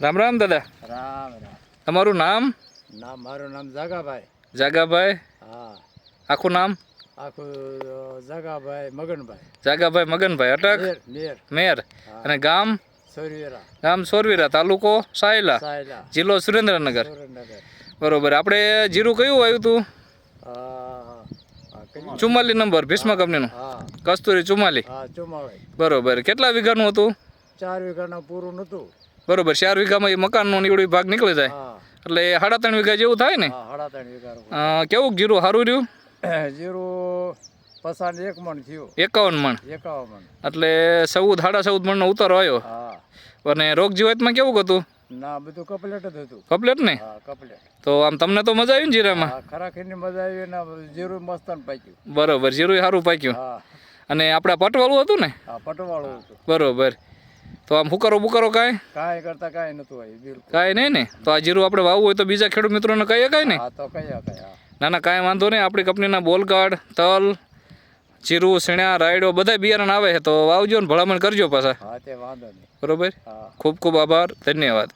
રામ રામ દાદા. રામ રામ. તમારું નામ? નામ મારું નામ જાગાભાઈ. જાગાભાઈ? હા. આખું નામ? આખું જાગાભાઈ મગનભાઈ. જાગાભાઈ મગનભાઈ અટક? મેર મેર. અને ગામ? સોરવીરા. ગામ સોરવીરા તાલુકો સાયલા. જિલ્લો સુરેન્દ્રનગર. બરોબર. આપણે જીરું કયું આવ્યું હતું ચુમ્માલી નંબર ભીષ્મ કંપનીનું. કસ્તુરી ચુમ્માલી. બરોબર. કેટલા વીઘાનું હતું? ચાર વીઘાનું પૂરું નહોતું. બરોબર ચાર વીઘામાં એ મકાનનો નીવડી ભાગ નીકળી જાય. એટલે સાડા ત્રણ વીઘા જેવું થાય ને? સાડા ત્રણ વીઘા કેવું જીરું સારું રહ્યું? જીરું પસાણ એક મણ થયું. એકાવન મણ. એકાવન મણ. એટલે ચૌદ સાડા ચૌદ મણનો ઉતારો આવ્યો. હા. અને રોગ જીવાતમાં કેવું હતું? ના બધું કપલેટ જ હતું. કપલેટ ને? કપલેટ. તો આમ તમને તો મજા આવી ને જીરામાં? ખરાખીની ખરા મજા આવી ને જીરું મસ્ત પાક્યું. બરોબર જીરું સારું પાક્યું. અને આપણા પટવાળું હતું ને? પટવાળું હતું. બરોબર. તો આમ હુકારો બુકારો કાંઈ? કાંઈ કરતા કાંઈ નતું આવ્યું બિલકુલ. કાંઈ નહીં ને? તો આ જીરું આપણે વાવવું હોય તો બીજા ખેડૂત મિત્રોને કહીએ કાંઈ ને હા તો કયા કયા ના ના કાંઈ વાંધો નહીં. આપણી કંપનીના બોલગાડ તલ જીરું શીણા રાયડો બધા બિયારણ આવે છે. તો વાવજો ને ભલામણ કરજો પાછા. હા તે વાંધો નહીં. બરોબર? ખૂબ ખૂબ આભાર. ધન્યવાદ.